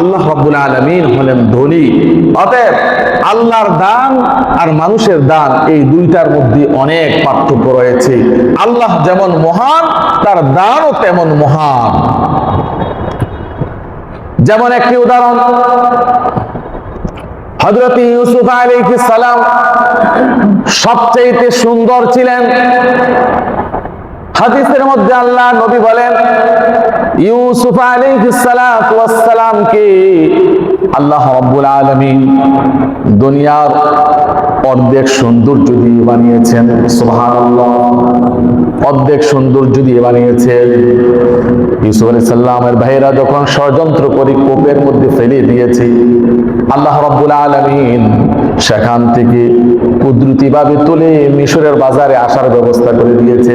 আল্লাহ রব্বুল আলমিন হলেন ধনী। অতএব আল্লাহর দান আর মানুষের দান এই দুইটার মধ্যে অনেক পার্থক্য রয়েছে। আল্লাহ যেমন মহান, তার দানও তেমন মহান। যেমন একটি উদাহরণ হজরত ইউসুফ আলাইহিস সালাম সবচেয়ে সুন্দর ছিলেন। হাদিসের মধ্যে আল্লাহ নবী বলেন, ইউসুফ সালামকে আল্লাহ রাব্বুল আলামিন দুনিয়ার অর্ধেক সৌন্দর্য দিয়ে বানিয়েছেন। অর্ধেক সৌন্দর্য দিয়ে বানিয়েছেন। ইউসুফ আলাইহিস সালামের ভাইয়েরা যখন ষড়যন্ত্র করে কোপের মধ্যে ফেলে দিয়েছে, আল্লাহ রাব্বুল আলামিন সেখান থেকে কুদরতিভাবে তুলে মিশরের বাজারে আসার ব্যবস্থা করে দিয়েছে।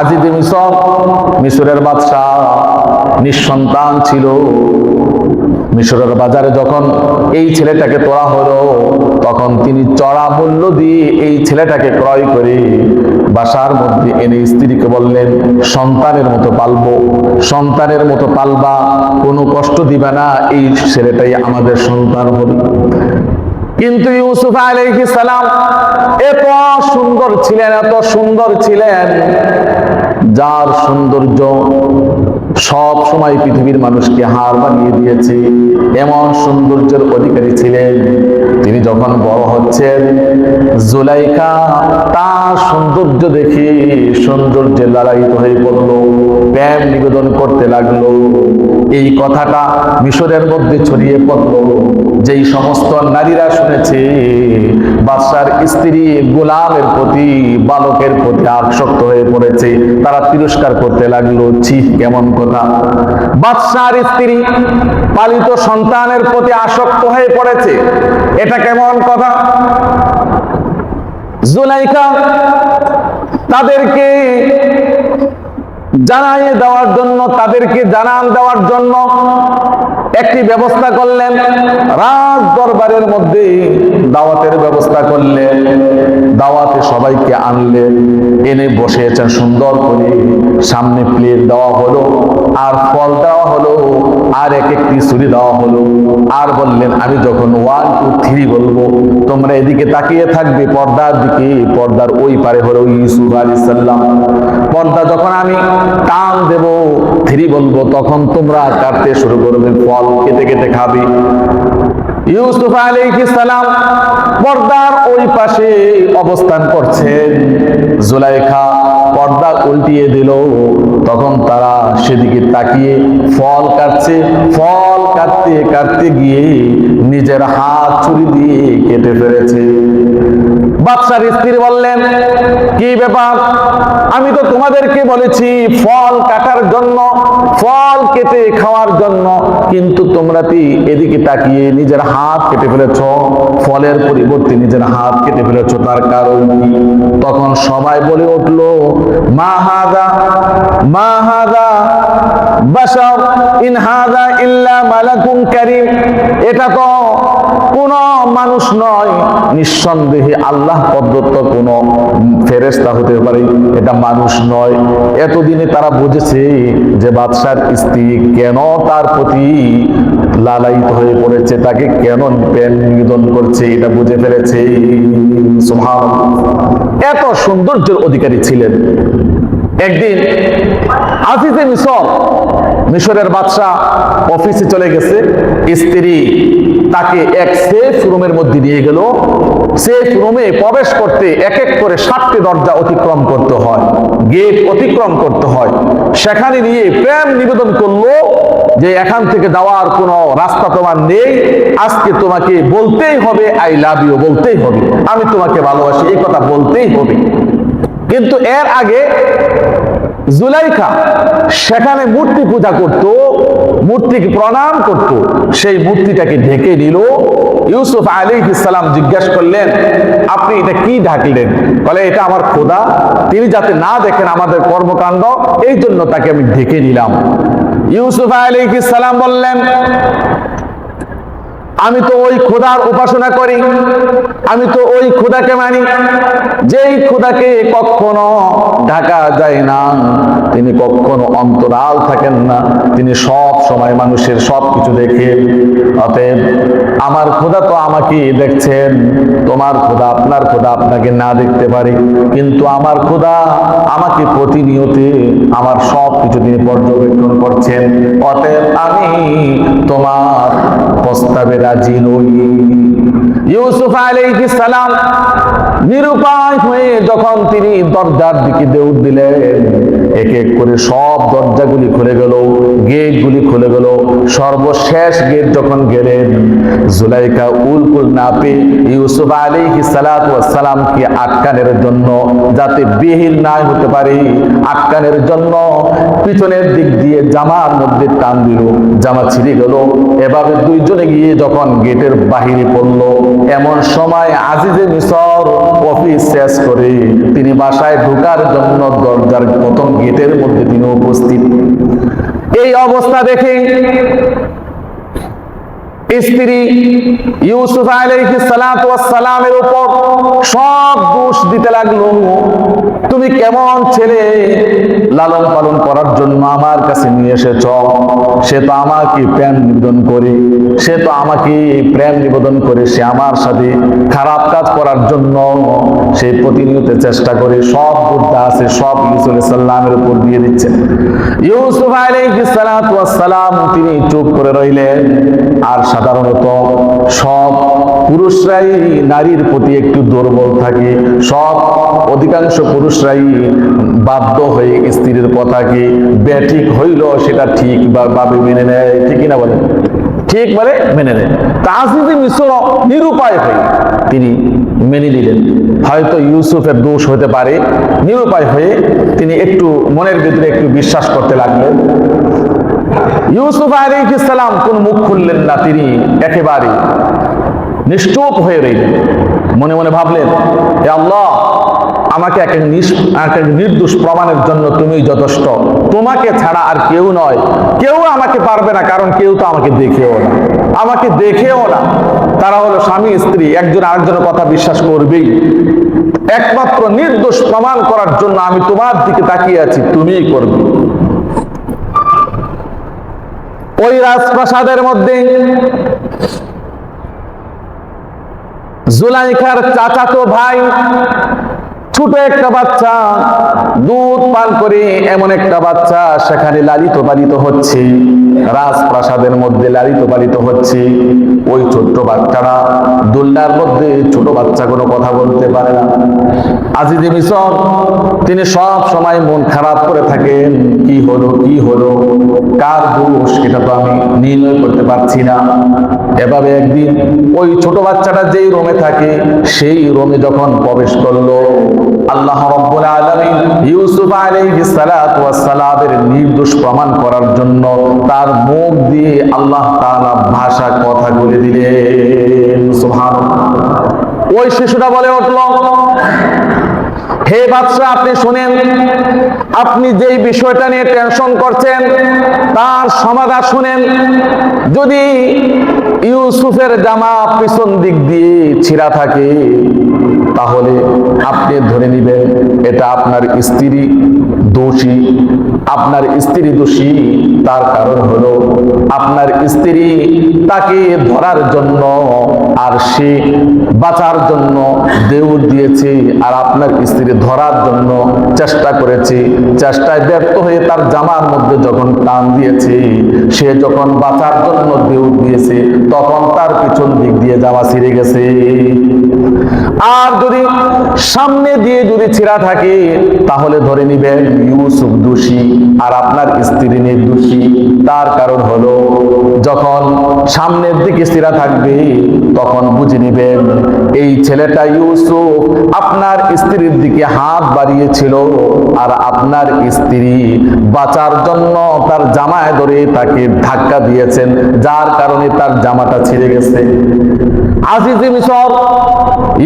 আজিজে মিশর মিশরের বাদশাহ নিঃসন্তান ছিল। মিশরের বাজারে যখন এই ছেলেটাকে তোলা হলো, তখন তিনি চড়া মূল্য দিয়ে এই ছেলেটাকে ক্রয় করে বাসার মধ্যে এনে স্ত্রীকে বললেন, সন্তানের মতো পালবো, সন্তানের মতো পালবা, কোনো কষ্ট দিবে না, এই ছেলেটাই আমাদের সন্তান হবে। কিন্তু ইউসুফ আলাইহিস সালাম এত সুন্দর ছিলেন, এত সুন্দর ছিলেন, যার সৌন্দর্য সব সময় পৃথিবীর মানুষকে হার বানিয়ে দিয়েছে, এমন সৌন্দর্যের অধিকারী ছিলেন। তিনি যখন বড় হচ্ছেন, জুলাইকা তার সৌন্দর্য দেখে সৌন্দর্যে লালায়িত হয়ে পড়ল, প্রেম নিবেদন করতে লাগল। এই কথাটা মিশরের মধ্যে ছড়িয়ে পড়ল। যেই সমস্ত নারীরা শুনেছে, বাদশার স্ত্রী গোলামের প্রতি, বালকের প্রতি আসক্ত হয়ে পড়েছে, তারা তিরস্কার করতে লাগল, ছি, কেমন কথা। বাদশার স্ত্রী পালিত সন্তানের প্রতি আসক্ত হয়ে পড়েছে, এটা কেমন কথা? জুলাইকা তাদেরকে জানাই দেওয়ার জন্য, তাদেরকে জানান দেওয়ার জন্য একটি ব্যবস্থা করলেন। রাজ দরবারের মধ্যে দাওয়াতের ব্যবস্থা করলেন। সবাইকে আনলেন এনে বসেছেন সুন্দর করে। সামনে প্লেট দেওয়া হলো, আর ফল দেওয়া হলো, আর এক একটি ছুরি দেওয়া হলো। আর বললেন, আমি যখন ওয়ান টু থ্রি বলব, তোমরা এদিকে তাকিয়ে থাকবে, পর্দার দিকে। পর্দার ওই পারে হলো ইউসুফ আলী সাল্লাম পর্দা যখন আমি টান দেব থ্রি বলব, তখন তোমরা কাটতে শুরু করবে, ফল কেটে কেটে খাবে। ইউসুফ সালাম পর্দার ওই পাশে অবস্থান করছেন। জুলাইখা পর্দা উল্টিয়ে দিল। তখন তারা সেদিকে তাকিয়ে ফল কাটছে। ফল কাটতে কাটতে গিয়ে নিজের হাত ছুরি দিয়ে কেটে ফেলেছে। বাদশার স্ত্রী বললেন, কি ব্যাপার? আমি তো তোমাদেরকে বলেছি, ফল কাটার জন্য, ফল কেটে খাওয়ার জন্য, কিন্তু তোমরা কি এদিকে তাকিয়ে নিজের হাত কেটে ফেলেছ? ফলের পরিবর্তে নিজের হাত কেটে ফেলেছ, তার কারণ তখন সবাই বলে উঠল, মা হাদা, মা ইন হাদা ইল্লা মালাকুন কারীম। এটা তো কোন মানুষ নয়। নিঃসন্দেহে আল্লাহ প্রদত্ত কোন ফেরেস্তা হতে পারে, এটা মানুষ নয়। এতদিনে তারা বুঝেছে যে বাদশার স্ত্রী কেন তার প্রতি লালায়িত হয়ে পড়েছে, তাকে কেন প্রেম নিবেদন করছে, এটা বুঝে ফেলেছে। এত সৌন্দর্যের অধিকারী ছিলেন। একদিন আজিজে মিশর, মিশরের বাদশাহ অফিসে চলে গেছে, স্ত্রী তাকে এক সেফ রুমের মধ্যে নিয়ে গেল। সেফ রুমে প্রবেশ করতে এক এক করে সাতটি দরজা অতিক্রম করতে হয় গেট অতিক্রম করতে হয়। সেখানে নিয়ে প্রেম নিবেদন করল যে এখান থেকে যাওয়ার কোনো রাস্তা তোমার নেই, আজকে তোমাকে বলতেই হবে আই লাভ ইউ বলতেই হবে। আমি তোমাকে ভালোবাসি, এই কথা বলতেই হবে। কিন্তু এর আগে জুলাইখা, সেখানে মূর্তি পূজা করত, মূর্তিকে প্রণাম করত, সেই মূর্তিটাকে ঢেকে নিল। ইউসুফ আলী ইসালাম জিজ্ঞাসা করলেন, আপনি এটা কি ঢাকলেন? বলে, এটা আমার খোদা, তিনি যাতে না দেখেন আমাদের কর্মকাণ্ড এই জন্য তাকে আমি ঢেকে নিলাম। ইউসুফ আলী সালাম বললেন আমি তো ওই খোদার উপাসনা করি। আমি তো ওই খোদাকে মানি। যেই খোদাকে কখনো ঢাকা যায় না, তিনি কখনো অন্তরাল থাকেন না। তিনি সব সময় মানুষের সব কিছু দেখেন অতএব আমার খোদা তো আমাকে দেখছেন। তোমার খোদা আপনার খোদা আপনাকে না দেখতে পারে। কিন্তু আমার খোদা আমাকে প্রতিনিয়ত আমার সব কিছু তিনি পর্যবেক্ষণ করছেন। অতএব আমি তোমার প্রস্তাবে রাজি নই। ইউসুফ আলাইহিস সালাম নিরুপায় হয়ে যখন তিনি দরজার দিকে দৌড় দিলেন এক এক করে সব দরজাগুলি খুলে গেল, গেটগুলি খুলে গেল। সর্বশেষ গেট যখন গেলেন, জুলাইকা উলকুল না পেয়ে ইউসুফ আলাইহিস সালাতু সালামকে আটকানের জন্য, যাতে বিহির না হতে পারে, আটকানের জন্য পিছনের দিক দিয়ে জামার মধ্যে টান দিল, জামা ছিঁড়ে গেল। এভাবে দুইজনে গিয়ে যখন গেটের বাহিরে পড়ল, এমন সময় আজিজে মিশর অফিস শেষ করে তিনি বাসায় ঢোকার জন্য দরজার প্রথম গেটের মধ্যে তিনি উপস্থিত। এই অবস্থা দেখে স্ত্রী ইউসুফ আলাইহিস সালাতু ওয়াস সালামের উপর সব দোষ দিতে লাগল। তুমি কেমন ছেলে? লালন পালন করার জন্য আমার কাছে নিয়ে এসেছ। সে তো আমাকে প্রেম নিবেদন করে, সে তো আমাকে প্রেম নিবেদন করে, সে আমার সাথে খারাপ কাজ করার জন্য সে প্রতিনিয়ত চেষ্টা করে, সব বুদ্ধা আছে, সব ইউসুফ সালামের উপর দিয়ে দিচ্ছে। ইউসুফ সালাম তিনি চুপ করে রইলেন। আর সাধারণত সব পুরুষরাই নারীর প্রতি একটু দুর্বল থাকে, সব অধিকাংশ পুরুষরাই বাধ্য হয়ে স্ত্রীর কথাকে ব্যাঠিক হইল, সেটা ঠিক বা ভাবে মেনে নেয় ঠিকই না বলে ঠিক বলে মেনে নেয়। তাজিদি মিশ্র নিরুপায় হয়ে তিনি মেনে নিলেন। হয়তো ইউসুফের দোষ হতে পারে। নিরুপায় হয়ে তিনি একটু মনের ভিতরে একটু বিশ্বাস করতে লাগলেন। ইউসুফ আলাইহিস সালাম কোন মুখ খুললেন না তিনি, একেবারে নিষ্ঠুপ হয়ে রইলেন। মনে মনে ভাবলেন, হে আল্লাহ আমাকে এক নির্দোষ প্রমাণের জন্য তুমি যথেষ্ট। তোমাকে ছাড়া আর কেউ নয়। কেউ আমাকে পারবে না, কারণ কেউ তো আমাকে দেখেও না। আমাকে দেখেও না। তারা হলো স্বামী, স্ত্রী, একজন আরেকজনের কথা বিশ্বাস করবেই। একমাত্র নির্দোষ প্রমাণ করার জন্য আমি তোমার দিকে তাকিয়ে আছি, তুমিই করবে। ওই রাজপ্রাসাদের মধ্যে জুলাইখার চাচাতো ভাই ছোট একটা বাচ্চা, দুধ পান করে এমন একটা বাচ্চা, সেখানে লালিত পালিত হচ্ছে, রাজপ্রাসাদের মধ্যে লালিত পালিত হচ্ছে। ওই ছোট্ট বাচ্চারা দোলনার মধ্যে ছোট বাচ্চা কোনো কথা বলতে পারে না। আজিজে মিশর তিনি সব সময় মন খারাপ করে থাকেন, কি হলো কি হলো, কার দোষ এটা তো আমি নির্ণয় করতে পারছি না। এভাবে একদিন ওই ছোট বাচ্চাটা যেই রোমে থাকে, সেই রোমে যখন প্রবেশ করল, আল্লাহ রব্বুল আলামিন ইউসুফ আলাইহিস সালাতু ওয়াস সালামের নির্দোষ প্রমাণ করার জন্য তার মুখ দিয়ে আল্লাহ তাআলা ভাষা কথা বলে দিলেন ওই শিশুটা বলে উঠল, হে বাচ্চা, আপনি শুনেন, আপনি যেই বিষয়টা নিয়ে টেনশন করছেন, তার সমাধান শুনেন। যদি ইউসুফের জামা পিছন দিক দিয়ে ছিঁড়া থাকে তাহলে আপনি ধরে নেবেন এটা আপনার স্ত্রী দোষী। আপনার স্ত্রী দোষী, তার কারণ হলো আপনার স্ত্রী তাকে ধরার জন্য আর সে বাঁচার জন্য দেউর দিয়েছে আর আপনার স্ত্রী ধরার জন্য চেষ্টা করেছে। চেষ্টায় ব্যর্থ হয়ে তার জামার মধ্যে যখন টান দিয়েছে, সে যখন বাঁচার জন্য দেউর দিয়েছে, তখন তার পিছন দিক দিয়ে জামা ছিঁড়ে গেছে। আর যদি সামনে দিয়ে যদি ছিঁড়া থাকে, তাহলে ধরে নিবেন ইউসুফ দোষী আর আপনার স্ত্রী নির্দোষী তার কারণ হলো, যখন সামনের দিকে ছিঁড়া থাকবে, তখন বুঝে নিবেন এই ছেলেটা ইউসুফ আপনার স্ত্রীর দিকে হাত বাড়িয়েছিল আর আপনার স্ত্রী বাঁচার জন্য তার জামায় ধরে তাকে ধাক্কা দিয়েছেন, যার কারণে তার জামাটা ছিঁড়ে গেছে। আজিজি মিশর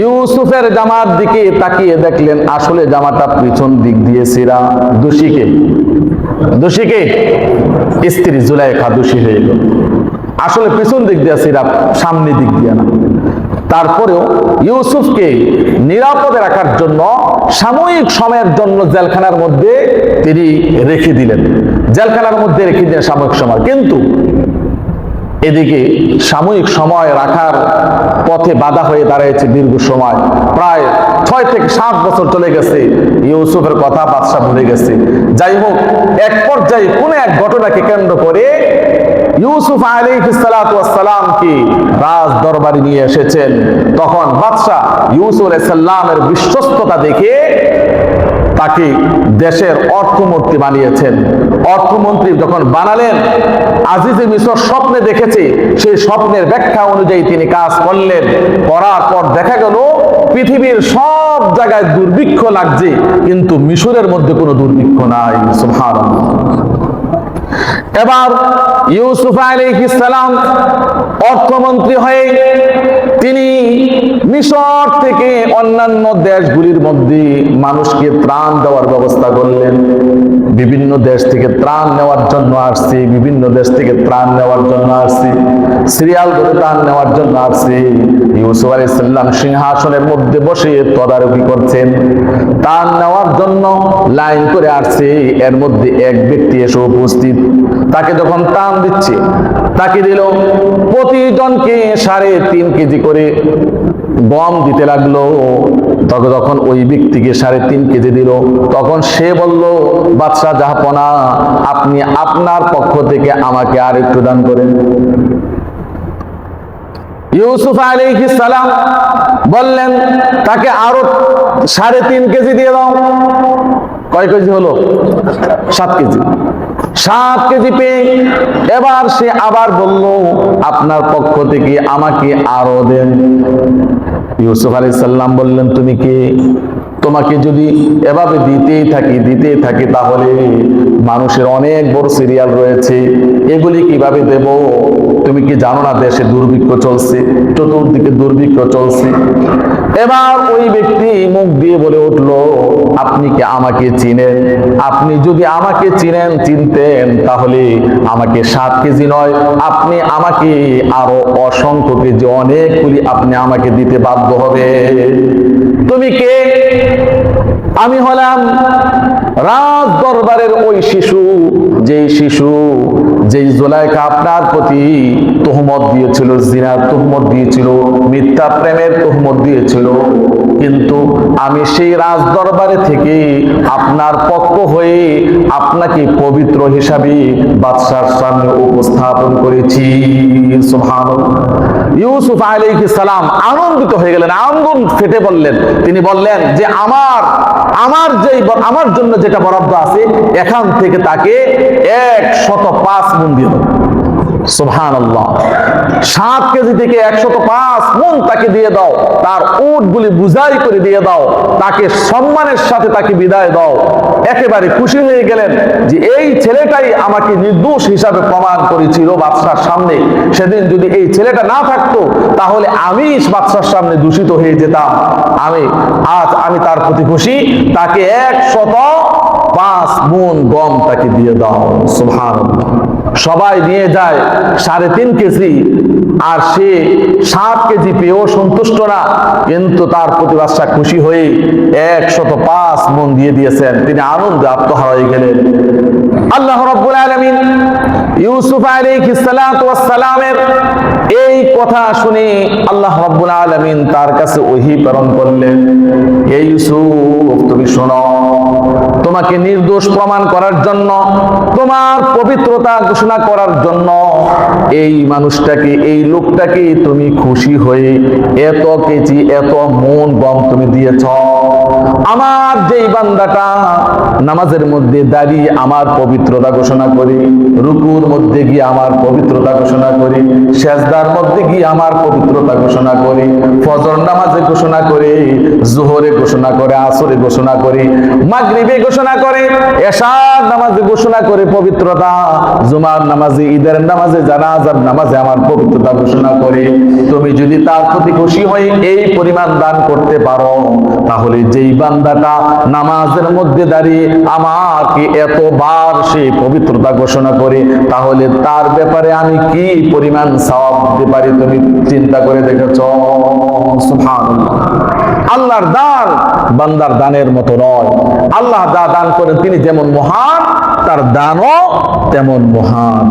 ইউসুফের জামার দিকে তাকিয়ে দেখলেন আসলে জামাটা পিছন দিক দিয়ে সিরা। দোষীকে দোষীকে স্ত্রী জুলাইখা দোষী হয়ে গেল। আসলে পিছন দিক দিয়ে সিরাপ সামনে দিক দিয়ে না। তারপরেও ইউসুফকে নিরাপদে রাখার জন্য, সাময়িক সময়ের জন্য জেলখানার মধ্যে তিনি রেখে দিলেন। জেলখানার মধ্যে রেখে দিলেন সাময়িক সময়। কিন্তু এদিকে সাময়িক সময় রাখার পথে বাধা হয়ে দাঁড়িয়েছে দীর্ঘ সময়। প্রায় ছয় থেকে সাত বছর চলে গেছে ইউসুফের কথা বাদশাহ ভুলে গেছে। যাই হোক, এক পর্যায়ে কোন এক ঘটনাকে কেন্দ্র করে ইউসুফ আলাইহিসসালামকে রাজ দরবারে নিয়ে এসেছেন। তখন বাদশাহ ইউসুফ আলাইহিসসালামের বিশ্বস্ততা দেখে তাকে দেশের অর্থমন্ত্রী বানিয়েছেন। অর্থমন্ত্রী যখন বানালেন, আজিজে মিশর স্বপ্নে দেখেছে, সেই স্বপ্নের ব্যাখ্যা অনুযায়ী তিনি কাজ করলেন। করার পর দেখা গেল, পৃথিবীর সব জায়গায় দুর্ভিক্ষ লাগছে, কিন্তু মিশরের মধ্যে কোনো দুর্ভিক্ষ নাই। সুবহানাল্লাহ। এবার ইউসুফ আলাইহিস সালাম অর্থমন্ত্রী হয়ে তিনি মিশর থেকে অন্যান্য দেশগুলির মধ্যে মানুষকে ত্রাণ দেওয়ার ব্যবস্থা করলেন। বিভিন্ন দেশ থেকে ত্রাণ নেওয়ার জন্য আসছি, বিভিন্ন দেশ থেকে ত্রাণ নেওয়ার জন্য আসছি, সিরিয়াল ধরে ত্রাণ নেওয়ার জন্য আসছি। ইউসুফ আলাইসাল্লাম সিংহাসনের মধ্যে বসে তদারকি করছেন। ত্রাণ নেওয়ার জন্য লাইন করে আসছে। এর মধ্যে এক ব্যক্তি এসে উপস্থিত। তাকে যখন টান দিচ্ছে, তাকে দিল প্রতিজনকে সাড়ে তিন কেজি করে গম দিতে লাগল। তখন যখন ওই ব্যক্তিকে সাড়ে তিন কেজি দিল, তখন সে বলল, বাদশাহ জাহাপনা, আপনি আপনার পক্ষ থেকে আমাকে আর একটু দান করেন। ইউসুফ আলাইহি সালাম বললেন, তাকে আরও সাড়ে তিন কেজি দিয়ে দাও। কয় কেজি হলো? সাত কেজি। সাত কেজি পেয়ে এবার সে আবার বলল, আপনার পক্ষ থেকে আমাকে আরও দেন। ইউসুফ আলী সাল্লাম বললেন, তুমি কে? তোমাকে যদি এভাবে দিতেই থাকি দিতেই থাকি, তাহলে মানুষের অনেক বড় সিরিয়াল রয়েছে। এগুলি কীভাবে দেব? তুমি কি জানো না দেশে দুর্ভিক্ষ চলছে, চতুর্দিকে দুর্ভিক্ষ চলছে? এবার ওই ব্যক্তি মুখ দিয়ে বলে উঠল, আপনি কি আমাকে চিনেন? আপনি যদি আমাকে চিনেন, চিনতেন, তাহলে আমাকে সাত কেজি নয়। আপনি আমাকে আরও অসংখ্য কেজি, অনেকগুলি আপনি আমাকে দিতে বাধ্য হবে। তুমি কে? আমি হলাম রাজ দরবারের ওই শিশু যেই শিশু যেই জোলাইকা আপনার প্রতি তোহমত দিয়েছিল, জিনার তোহমত দিয়েছিল, মিথ্যা প্রেমের তোহমত দিয়েছিল, কিন্তু আমি সেই রাজ দরবারে থেকে আপনার পক্ষ হয়ে আপনাকে পবিত্র হিসাবে বাদশার সামনে উপস্থাপন করেছি। ইউসুফ আলাইহিস সালাম আনন্দিত হয়ে গেলেন আনন্দ ফেটে বললেন তিনি বললেন যে, আমার আমার যেই আমার জন্য যেটা বরাদ্দ আছে, এখান থেকে তাকে এক শত পাঁচ মন দিয়ে দাও। সুবহান সাত কেজি থেকে একশত পাঁচ মন তাকে দিয়ে দাও। তার বুঝাই করে দিয়ে দাও। তাকে সম্মানের সাথে তাকে বিদায় দাও। একেবারে খুশি হয়ে গেলেন যে এই ছেলেটাই আমাকে নির্দোষ হিসাবে প্রমাণ করেছিল বাদশার সামনে। সেদিন যদি এই ছেলেটা না থাকতো, তাহলে আমি বাদশার সামনে দূষিত হয়ে যেতাম। আমি, আজ আমি তার প্রতি খুশি। তাকে একশত পাঁচ মন গম তাকে দিয়ে দাও, সুবহানাল্লাহ। সবাই নিয়ে যায় সাড়ে তিন কেজি, আর সে সাত কেজি পেয়েও সন্তুষ্ট না, কিন্তু তার প্রতি বাদশাহ খুশি হয়ে একশত পাঁচ মন দিয়ে দিয়েছেন। তিনি আনন্দে আত্মহারা হয়ে গেলেন। আল্লাহ রব্বুল আলামিন ইউসুফ আলাইহিস সালাতু সালামের এই কথা শুনে আল্লাহ রব্বুল আলামিন তার কাছে ওহী প্রেরণ করলেন। এই ইউসুফ, তুমি শোনো, তোমাকে নির্দোষ প্রমাণ করার জন্য, তোমার পবিত্রতা ঘোষণা করার জন্য এই মানুষটাকে, এই লোকটাকে তুমি খুশি হয়ে এত কেজি, এত মন গম তুমি দিয়েছ। আমার যেই বান্দাটা নামাজের মধ্যে দাঁড়িয়ে আমার পবিত্রতা ঘোষণা করি, রুকুর মধ্যে গিয়ে আমার পবিত্রতা ঘোষণা করি, সেজদার মধ্যে গিয়ে আমার পবিত্রতা ঘোষণা করি, ফজর নামাজে ঘোষণা করি, জোহরে ঘোষণা করে, আসরে ঘোষণা করি, মাগরিবে ঘোষণা করে, এশার নামাজে ঘোষণা করে পবিত্রতা, জুমার নামাজে, ঈদের নামাজে, জানাজার নামাজে আমার পবিত্রতা ঘোষণা করে। তুমি যদি তার প্রতি খুশি হয়ে এই পরিমাণ দান করতে পারো, তাহলে যেই বান্দাটা নামাজের মধ্যে দাঁড়িয়ে আমাকে এত এতবার সে পবিত্রতা ঘোষণা করে, তাহলে তার ব্যাপারে আমি কি পরিমাণ সওয়াব দিতে পারি তুমি চিন্তা করে দেখেছ? আল্লাহর দান বান্দার দানের মতো নয়। আল্লাহ যা দান করেন তিনি যেমন মহান, তার দানও তেমন মহান।